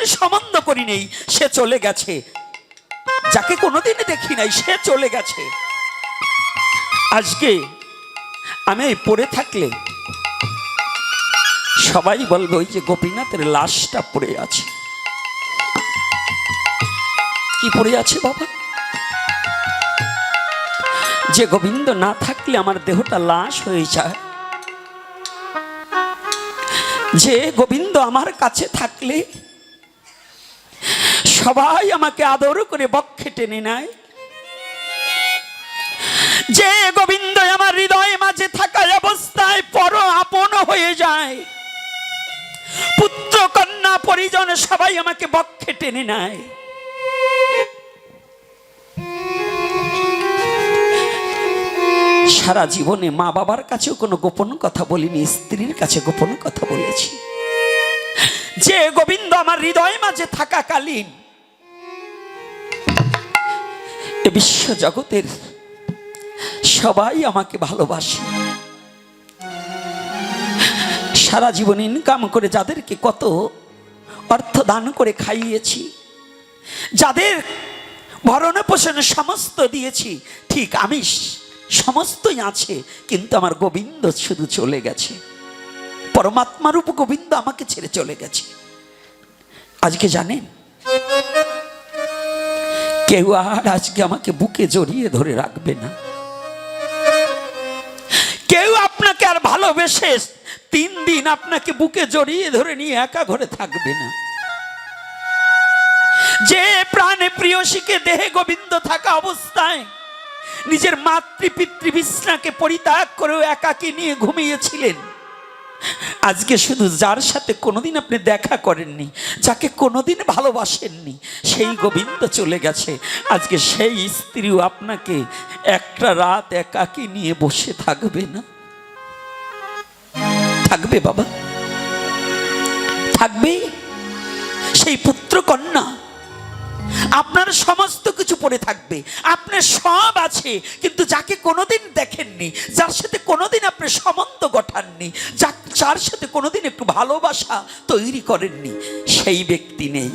কোনোদিন সম্বন্ধ করি নেই, সে চলে গেছে। যাকে কোনোদিন দেখি নাই, সে চলে গেছে। আজকে আমি পড়ে থাকলে সবাই বলবে, ওই যে গোপীনাথের লাশটা পড়ে আছে। কি পড়ে আছে বাবা? যে গোবিন্দ না থাকলে আমার দেহটা লাশ হয়ে যায়। যে গোবিন্দ আমার কাছে থাকলে সবাই আমাকে আদর করে বক্ষে টেনে নেয়। যে গোবিন্দ আমার হৃদয় মাঝে থাকা অবস্থায় পর আপন হয়ে যায়। পুত্র, কন্যা, পরিজন সবাই আমাকে বক্ষে টেনে নেয়। সারা জীবনে মা বাবার কাছেও কোনো গোপন কথা বলিনি, স্ত্রীর কাছে গোপন কথা বলেছি। যে গোবিন্দ আমার হৃদয় মাঝে থাকাকালীন বিশ্ব জগতের সবাই আমাকে ভালোবাসে। সারা জীবন ইনকাম করে যাদেরকে কত অর্থ দান করে খাইয়েছি, যাদের ভরণ পোষণে সমস্ত দিয়েছি, ঠিক আমি সমস্তই আছে, কিন্তু আমার গোবিন্দ শুধু চলে গেছে। পরমাত্মারূপ গোবিন্দ আমাকে ছেড়ে চলে গেছে। আজকে জানেন? কেউ আর আজকে আমাকে বুকে জড়িয়ে ধরে রাখবে না। কেউ আপনাকে আর ভালোবেসে তিন দিন আপনাকে বুকে জড়িয়ে ধরে নিয়ে একা ঘরে থাকবে না। যে প্রাণে প্রিয়সীকে দেহে গোবিন্দ থাকা অবস্থায় নিজের মাতৃ পিতৃ বিছনাকে পরিত্যাগ করেও একাকে নিয়ে ঘুমিয়েছিলেন। আজকে শুধু যার সাথে কোনোদিন আপনি দেখা করেননি, যাকে কোনোদিন ভালোবাসেননি, সেই গোবিন্দ চলে গেছে। আজকে সেই স্ত্রীও আপনাকে একটা রাত একাকি নিয়ে বসে থাকবে না? থাকবে বাবা। থাকবে সেই পুত্র কন্যা আপনার সমস্ত কিছু পড়ে থাকবে। আপনার সব আছে, কিন্তু যাকে কোনোদিন দেখেননি, যার সাথে কোনোদিন আপনি সম্বন্ধ গঠাননি যা যার সাথে কোনোদিন একটু ভালোবাসা তৈরি করেননি, সেই ব্যক্তি নেই।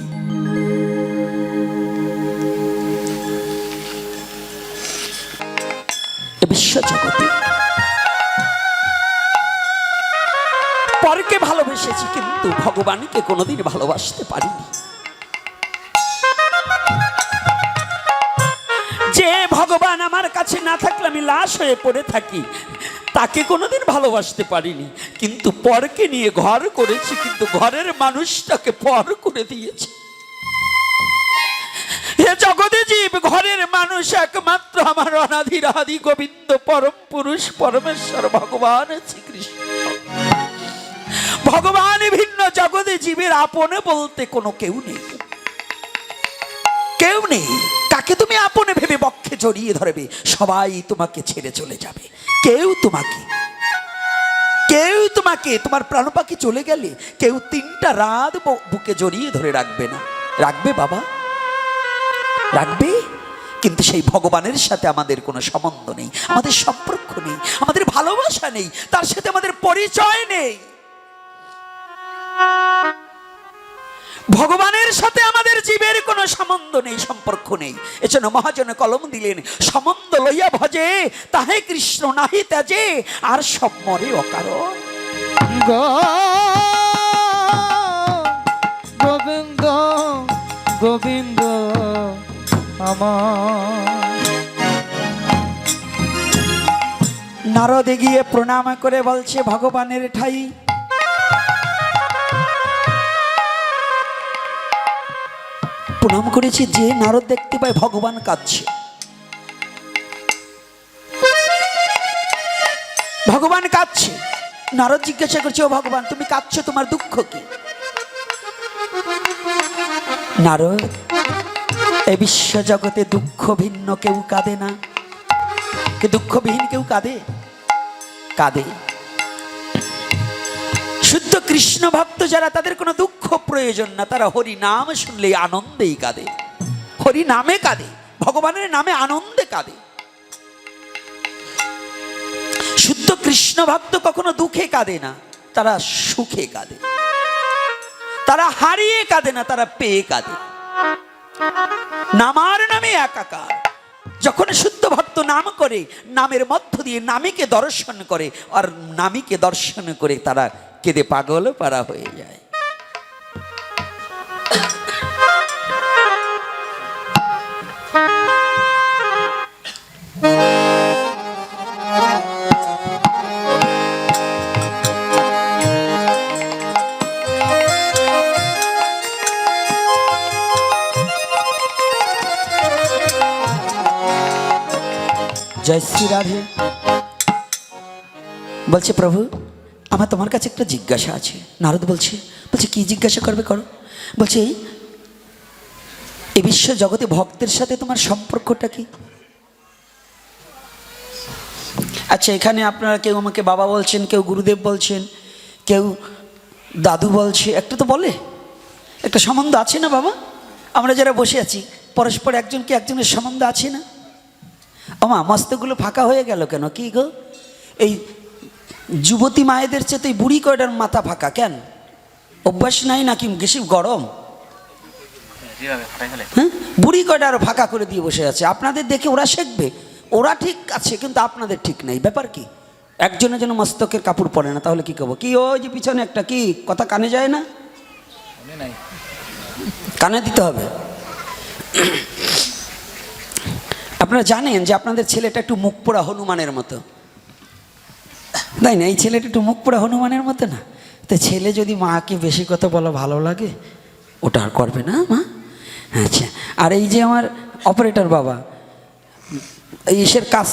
এ বিশ্ব জগতে পরকে ভালোবেসেছি, কিন্তু ভগবানকে কোনোদিন ভালোবাসতে পারিনি। কাছে না থাকলে আমি লাশ হয়ে পড়ে থাকি। তাকে কোনোদিন ভালোবাসতে পারিনি। কিন্তু পরকে নিয়ে ঘর করেছি, কিন্তু ঘরের মানুষটাকে পর করে দিয়েছি। হে জগতে জীব, ঘরের মানুষ একমাত্র আমার অনাধি রাধি গোবিন্দ, পরম পুরুষ, পরমেশ্বর, ভগবান শ্রীকৃষ্ণ। ভগবান ভিন্ন জগতে জীবের আপনে বলতে কোনো কেউ নেই। কেউ নেই। কাকে তুমি আপনে ভেবে বক্ষে জড়িয়ে ধরবে, সবাই তোমাকে ছেড়ে চলে যাবে। কেউ তোমাকে কেউ তোমাকে, তোমার প্রাণ পাখি চলে গেলে কেউ তিনটা রাত বুকে জড়িয়ে ধরে রাখবে না। রাখবে বাবা? রাখবে? কিন্তু সেই ভগবানের সাথে আমাদের কোনো সম্বন্ধ নেই, আমাদের সম্পর্ক নেই, আমাদের ভালোবাসা নেই, তার সাথে আমাদের পরিচয় নেই। ভগবানের সাথে আমাদের জীবের কোনো সম্বন্ধ নেই সম্পর্ক নেই। এজন্য মহাজনে কলম দিলেন সম্বন্ধ লইয়া ভজে তাহে কৃষ্ণ নাহি ত্যাজে আর সব মরে অকারণ। গোবিন্দ গোবিন্দ আমার। নারদে গিয়ে প্রণাম করে বলছে ভগবানের ঠাই প্রণাম করেছি, যে নারদ দেখতে পায় ভগবান কাঁদছে। ভগবান কাঁদছে। নারদ জিজ্ঞাসা করছে, ও ভগবান, তুমি কাঁদছো, তোমার দুঃখ কি? নারদ, এ বিশ্ব জগতে দুঃখ ভিন্ন, কেউ কাঁদে না। কি দুঃখবিহীন কেউ কাঁদে? কাঁদে। শুদ্ধ কৃষ্ণ ভক্ত যারা, তাদের কোনো দুঃখ প্রয়োজন না। তারা হরি নাম শুনলেই আনন্দেই কাঁদে। হরি নামে কাঁদে, ভগবানের নামে আনন্দে কাঁদে। শুদ্ধ কৃষ্ণ ভক্ত কখনো দুঃখে কাঁদে না, তারা সুখে কাঁদে। তারা হারিয়ে কাঁদে না, তারা পেয়ে কাঁদে। নামার নামে একাকার। যখন শুদ্ধ ভক্ত নাম করে, নামের মধ্য দিয়ে নামীকে দর্শন করে, আর নামীকে দর্শন করে তারা কেঁদে পাগল পারা হয়ে যায় জয় শ্রী রাধে বলছে প্রভু আমার তোমার কাছে একটা জিজ্ঞাসা আছে। নারদ বলছে বলছে, কি জিজ্ঞাসা করবে করো? বলছে, এই বিশ্ব জগতে ভক্তের সাথে তোমার সম্পর্কটা কি? আচ্ছা এখানে আপনারা কেউ আমাকে বাবা বলছেন, কেউ গুরুদেব বলছেন, কেউ দাদু বলছে, একটা তো বলে। একটা সম্বন্ধ আছে না বাবা? আমরা যারা বসে আছি, পরস্পর একজনকে একজনের সম্বন্ধ আছে না? আমার মস্তগুলো ফাঁকা হয়ে গেল কেন? কি গো? এই যুবতী মায়েদের চেয়ে বুড়ি কয়টার মাথা ফাঁকা কেন? অভ্যাস নাই নাকি বেশি গরম? হ্যাঁ? বুড়ি কয়টা আরও ফাঁকা করে দিয়ে বসে আছে? আপনাদের দেখে ওরা শিখবে। ওরা ঠিক আছে কিন্তু আপনাদের ঠিক নেই। ব্যাপার কি? একজনের জন্য মস্তকের কাপড় পরে না তাহলে কি করব? কি ওই যে পিছনে একটা কি কথা কানে যায় না? কানে দিতে হবে। আপনারা জানেন যে আপনাদের ছেলেটা একটু মুখ পোড়া হনুমানের মতো। তাই না, এই ছেলেটা একটু মুখ পোড়া হনুমানের মতো না। তো ছেলে যদি মাকে বেশি কথা বলা ভালো লাগে, ওটা আর করবে না, মা? আচ্ছা আর এই যে আমার অপারেটর বাবা ইসের কাজ,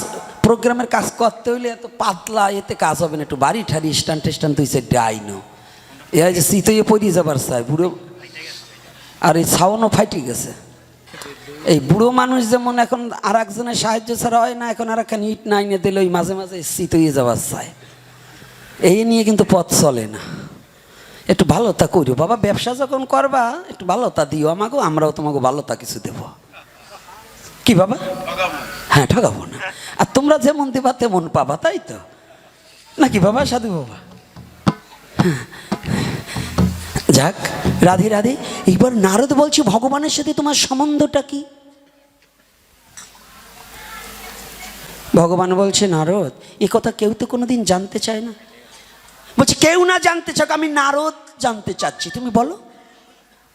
প্রোগ্রামের কাজ করতে হইলে এত পাতলা, এতে কাজ হবে না, একটু বাড়ি ঠাড়ি, স্টান টেস্টান তুই সে ডাইনো এ যে শীতইয়ে পড়িয়ে যাবার চাই বুড়ো, আর এই ছাউনও ফাইটে গেছে। এই বুড়ো মানুষ যেমন এখন আর একজনের সাহায্য ছাড়া হয় না, এখন আর একখান ইট নাইনে দিলে ওই মাঝে মাঝে শীত হয়ে যাবার চায় এই নিয়ে কিন্তু পথ চলে না। একটু ভালোতা করিও বাবা ব্যবসা যখন করবা একটু ভালোতা দিও আমাকেও আমরাও তোমাকে ভালোতা কিছু দেব। কি বাবা? হ্যাঁ ঠকাবো না। আর তোমরা যেমন দেবা তেমন পাবা তাই তো? নাকি বাবা সাধু বাবা? যাক রাধে রাধে। এইবার নারদ বলছে ভগবানের সাথে তোমার সম্বন্ধটা কি? ভগবান বলছে নারদ এ কথা কেউ তো কোনোদিন জানতে চায় না। বলছে, কেউ না জানতে চাক, আমি নারদ জানতে চাচ্ছি। তুমি বলো,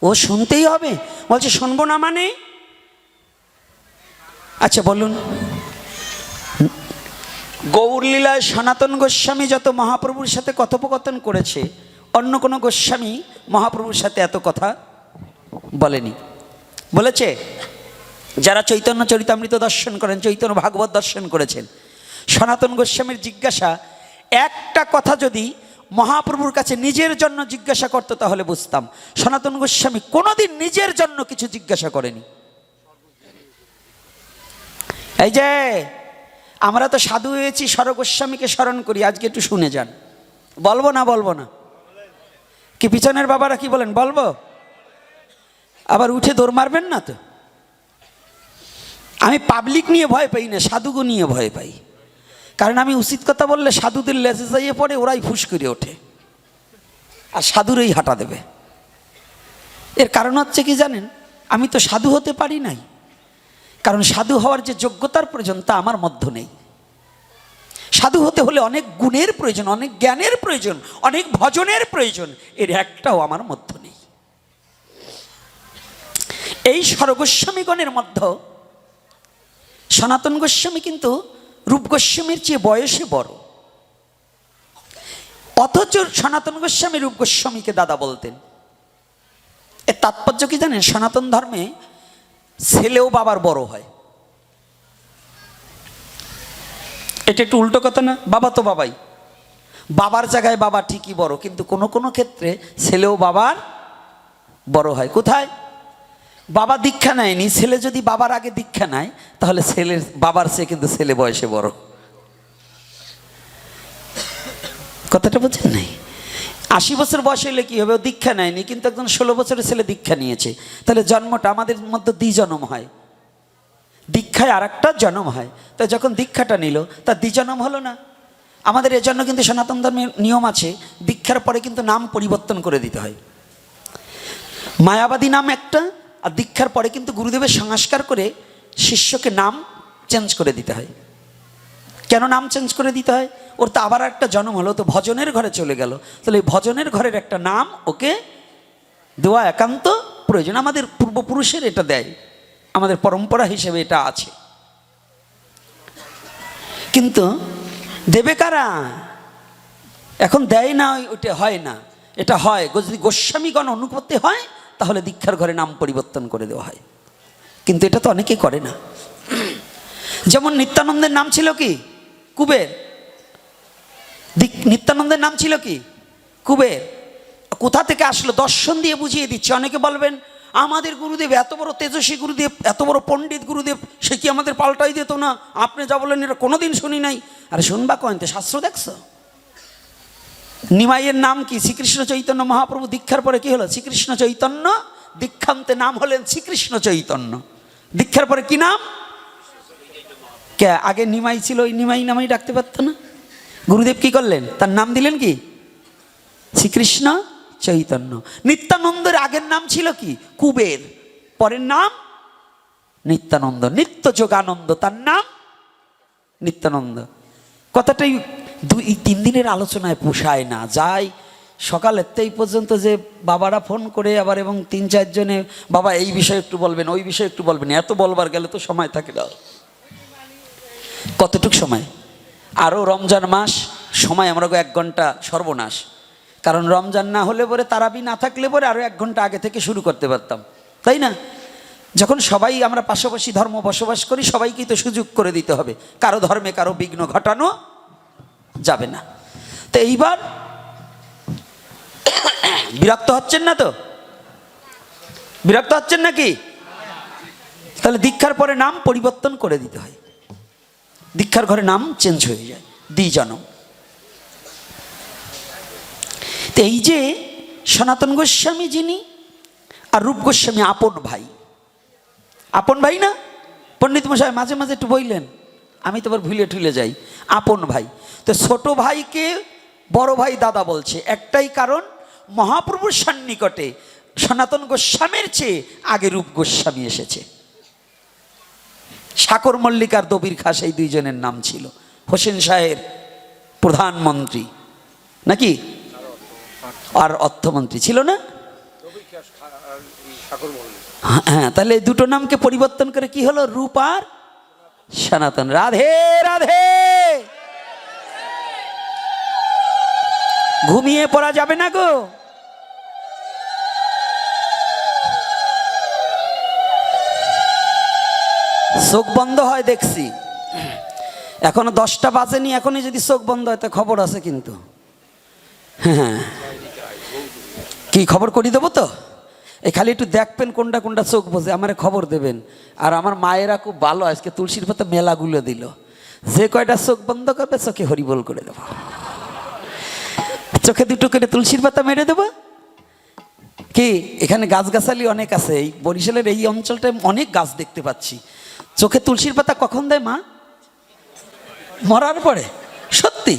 ও শুনতেই হবে। বলছে, শুনব না মানে? আচ্ছা বলুন। গৌরলীলায় সনাতন গোস্বামী যত মহাপ্রভুর সাথে কথোপকথন করেছে, অন্য কোনো গোস্বামী মহাপ্রভুর সাথে এত কথা বলেনি। বলেছে, যারা চৈতন্য চরিতামৃত দর্শন করেন, চৈতন্য ভাগবত দর্শন করেছেন, সনাতন গোস্বামীর জিজ্ঞাসা, একটা কথা যদি মহাপ্রভুর কাছে নিজের জন্য জিজ্ঞাসা করতো, তাহলে বুঝতাম। সনাতন গোস্বামী কোনোদিন নিজের জন্য কিছু জিজ্ঞাসা করেনি। এই যে, আমরা তো সাধু হয়েছি, স্বরগোস্বামীকে স্মরণ করি, আজকে একটু শুনে যান। বলব না বলব না? কি পিছনের বাবারা কি বলেন? বলব? আবার উঠে দৌড় মারবেন না তো? আমি পাবলিক নিয়ে ভয় পাই না সাধুগো নিয়ে ভয় পাই। কারণ আমি উচিত কথা বললে সাধুদের লেজে যাইয়ে পড়ে, ওরাই ফুস করে ওঠে। আর সাধুরই হাঁটা দেবে। এর কারণ হচ্ছে কি জানেন? আমি তো সাধু হতে পারি নাই। কারণ সাধু হওয়ার যে যোগ্যতার প্রয়োজন, তা আমার মধ্য নেই। সাধু হতে হলে অনেক গুণের প্রয়োজন, অনেক জ্ঞানের প্রয়োজন, অনেক ভজনের প্রয়োজন, এর একটাও আমার মধ্য নেই। এই স্বরগোস্বামীগণের মধ্যে সনাতন গোস্বামী কিন্তু রূপ গোস্বামীর চেয়ে বয়সে বড়। অথচ সনাতন গোস্বামী রূপ গোস্বামীকে দাদা বলতেন। এর তাৎপর্য কি জানেন? সনাতন ধর্মে ছেলেও বাবার বড় হয়। এটা একটু উল্টো কথা না? বাবা তো বাবাই। বাবার জায়গায় বাবা ঠিকই বড়, কিন্তু কোনো কোনো ক্ষেত্রে ছেলেও বাবার বড় হয়। কোথায়? বাবা দীক্ষা নেয়নি, ছেলে যদি বাবার আগে দীক্ষা নেয়, তাহলে ছেলের, বাবার সে কিন্তু ছেলে বয়সে বড়। কথাটা বুঝছেন নাই? আশি বছর বয়স হলে কি হবে? দীক্ষা নেয়নি, কিন্তু একজন ষোলো বছরের ছেলে দীক্ষা নিয়েছে। তাহলে জন্মটা আমাদের মধ্যে দ্বিজন্ম হয়। দীক্ষায় আর একটা জন্ম হয়। তা যখন দীক্ষাটা নিল তার দ্বিজন্ম হলো না। আমাদের এজন্য কিন্তু সনাতন ধর্মের নিয়ম আছে, দীক্ষার পরে কিন্তু নাম পরিবর্তন করে দিতে হয়। মায়াবাদী নাম একটা আর দীক্ষার পরে কিন্তু গুরুদেবের সংস্কার করে শিষ্যকে নাম চেঞ্জ করে দিতে হয়। কেন নাম চেঞ্জ করে দিতে হয়? ওর তো আবার একটা জন্ম হলো তো ভজনের ঘরে চলে গেল। তাহলে ভজনের ঘরের একটা নাম ওকে দেওয়া একান্ত প্রয়োজন। আমাদের পূর্বপুরুষের এটা দেয়, আমাদের পরম্পরা হিসেবে এটা আছে। কিন্তু দেবে কারা এখন দেয় না ওই- ওইটা হয় না। এটা হয়। যদি গোস্বামীগণ অনুপত্তি হয় তাহলে দীক্ষার ঘরে নাম পরিবর্তন করে দেওয়া হয়। কিন্তু এটা তো অনেকে করে না। যেমন নিত্যানন্দের নাম ছিল কি? কুবের। নিত্যানন্দের নাম ছিল কি? কুবের। কোথা থেকে আসলো? দর্শন দিয়ে বুঝিয়ে দিচ্ছে। অনেকে বলবেন, আমাদের গুরুদেব এত বড় তেজস্বী গুরুদেব, এত বড় পণ্ডিত গুরুদেব, সে কি আমাদের পাল্টাই দিত না? আপনি যা বললেন এটা কোনোদিন শুনি নাই। আরে শুনবা কয়েন তো শাস্ত্র দেখছ? নিমাইয়ের নাম কি? শ্রীকৃষ্ণ চৈতন্য মহাপ্রভু দীক্ষার পরে কি হলো? শ্রীকৃষ্ণ চৈতন্য, দীক্ষান্তে নাম হলেন শ্রীকৃষ্ণ চৈতন্য। দীক্ষার পরে কি নাম? কে? আগে নিমাই ছিল, ওই নিমাই নামাই ডাকতে পারত না। গুরুদেব কি করলেন? তার নাম দিলেন কি? শ্রীকৃষ্ণ চৈতন্য। নিত্যানন্দের আগের নাম ছিল কি? কুবের। পরের নাম? নিত্যানন্দ। নিত্য যোগানন্দ। তার নাম? নিত্যানন্দ। কথাটাই দুই তিন দিনের আলোচনায় পোষায় না। যাই সকালের এই পর্যন্ত যে বাবারা ফোন করে আবার এবং তিন চারজনে বাবা এই বিষয়ে একটু বলবেন, ওই বিষয়ে একটু বলবেন, এত বলবার গেলে তো সময় থাকে না। কতটুক সময়? আরও রমজান মাস, সময় আমরা এক ঘণ্টা সর্বনাশ। কারণ রমজান না হলে পরে তারাবি না থাকলে পরে আরও এক ঘণ্টা আগে থেকে শুরু করতে পারতাম। তাই না? যখন সবাই আমরা পাশাপাশি ধর্ম বসবাস করি, সবাইকেই তো সুযোগ করে দিতে হবে। কারও ধর্মে, কারও বিঘ্ন ঘটানো যাবে না। তো এইবার বিরক্ত হচ্ছেন না তো? বিরক্ত হচ্ছেন নাকি? তাহলে দীক্ষার পরে নাম পরিবর্তন করে দিতে হয়। দীক্ষার ঘরে নাম চেঞ্জ হয়ে যায় দ্বিজনম তো এই যে সনাতন গোস্বামী যিনি আর রূপ গোস্বামী আপন ভাই। আপন ভাই না? পণ্ডিত মশাই, মাঝে মাঝে একটু বললেন, আমি তো আবার ভুলে ঠুলে যাই। আপন ভাই। তো ছোট ভাইকে বড় ভাই দাদা বলছে। একটাই কারণ মহাপ্রভুর সন্নিকটে সনাতন গোস্বামীর চেয়ে আগে রূপ গোস্বামী এসেছে। সাকর মল্লিক আর দবির খাস এই দুইজনের নাম ছিল। হোসেন শাহের প্রধানমন্ত্রী। নাকি? আর অর্থমন্ত্রী ছিল না? হ্যাঁ, হ্যাঁ তাহলে দুটো নামকে পরিবর্তন করে কি হলো? রূপ আর সনাতন। রাধে রাধে। ঘুমিয়ে পড়া যাবে না গো। চোখ বন্ধ হয় দেখছি। এখনও দশটা বাজেনি, এখনই যদি চোখ বন্ধ হয়, তা খবর আছে কিন্তু। হ্যাঁ কি খবর করি দেবো তো? এই খালি একটু দেখবেন কোনটা কোনটা চোখ বোঝে, আমারে খবর দেবেন। আর আমার মায়েরা খুব ভালো, আজকে তুলসীর পাতা মেলাগুলো দিল। যে কয়টা চোখ বন্ধ করবে, চোখে হরিবোল করে দেবো। চোখে দুটো কেটে তুলসীর পাতা মেরে দেবো। কি, এখানে গাছগাছালি অনেক আছে, এই বরিশালের এই অঞ্চলটায় অনেক গাছ দেখতে পাচ্ছি। চোখে তুলসীর পাতা কখন দেয় মা? মরার পরে? সত্যি?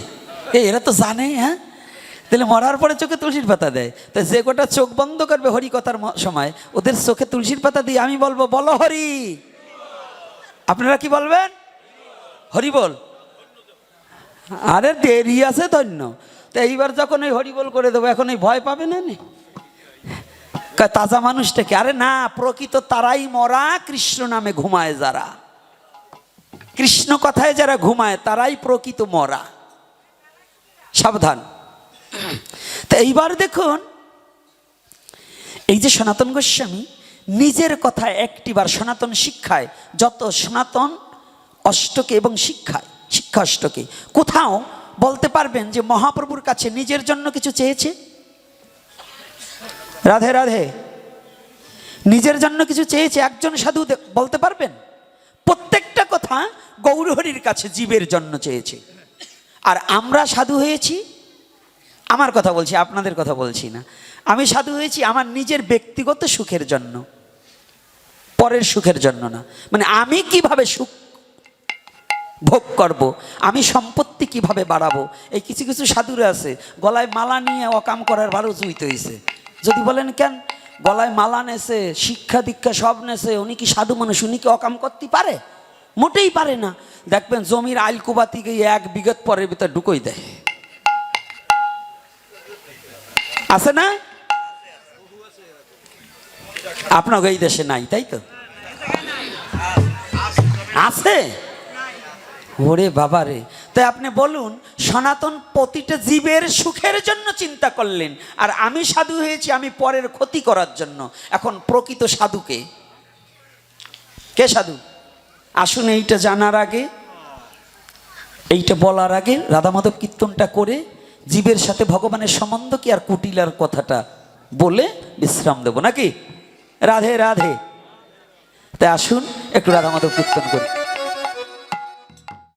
এরা তো জানে হ্যাঁ? তাহলে মরার পরে চোখে তুলসীর পাতা দেয়। তো যে গোটা চোখ বন্ধ করবে হরি কথার সময়, ওদের চোখে তুলসীর পাতা দিয়ে আমি বলব, বলো হরি। আপনারা কি বলবেন? হরি বল। আরে দেরি আছে ধন্য তো এইবার যখন ওই হরি বল করে দেবো, এখন এই ভয় পাবে না নে? তাজা মানুষটাকে আরে না, প্রকৃত তারাই মরা, কৃষ্ণ নামে ঘুমায় যারা। কৃষ্ণ কথায় যারা ঘুমায়, তারাই প্রকৃত মরা। সাবধান। তো এইবার দেখুন, এই যে সনাতন গোস্বামী নিজের কথায় একটিবার সনাতন শিক্ষায়, যত সনাতন অষ্টকে এবং শিক্ষায়, শিক্ষা অষ্টকে, কোথাও বলতে পারবেন যে মহাপ্রভুর কাছে নিজের জন্য কিছু চেয়েছে? রাধে রাধে। নিজের জন্য কিছু চেয়েছে? একজন সাধু বলতে পারবেন? প্রত্যেকটা কথা গৌরহরির কাছে জীবের জন্য চেয়েছে। আর আমরা সাধু হয়েছি? আমার কথা বলছি, আপনাদের কথা বলছি না। আমি সাধু হয়েছি আমার নিজের ব্যক্তিগত সুখের জন্য, পরের সুখের জন্য না। মানে আমি কীভাবে সুখ ভোগ করব, আমি সম্পত্তি কীভাবে বাড়াবো, এই কিছু কিছু সাধুরা আছে, গলায় মালা নিয়ে অকাম করার ভালো জুইতে হয়েছে যদি বলেন, কেন? গলায় মালা নেছে, শিক্ষা দীক্ষা সব নেছে, উনি কি সাধু মানুষ, উনি কি অকাম করতে পারে? মোটেই পারে না। দেখবেন জমির আইল কুবাতিকে এক বিগত পরের ভিতরে ঢুকোই দেয়। আছে না? আপনাকে এই দেশে নাই, তাই তো? আছে? ওরে বাবা রে। তাই আপনি বলুন, সনাতন প্রতিটা জীবের সুখের জন্য চিন্তা করলেন, আর আমি সাধু হয়েছি, আমি পরের ক্ষতি করার জন্য। এখন প্রকৃত সাধুকে কে? সাধু? আসুন এইটা জানার আগে, এইটা বলার আগে রাধা মাধব কীর্তনটা করে জীবের সাথে ভগবানের সম্বন্ধ কি আর কুটিলার কথাটা বলে বিশ্রাম দেব নাকি? রাধে রাধে। তাই আসুন, একটু রাধা মাধব কীর্তন করি।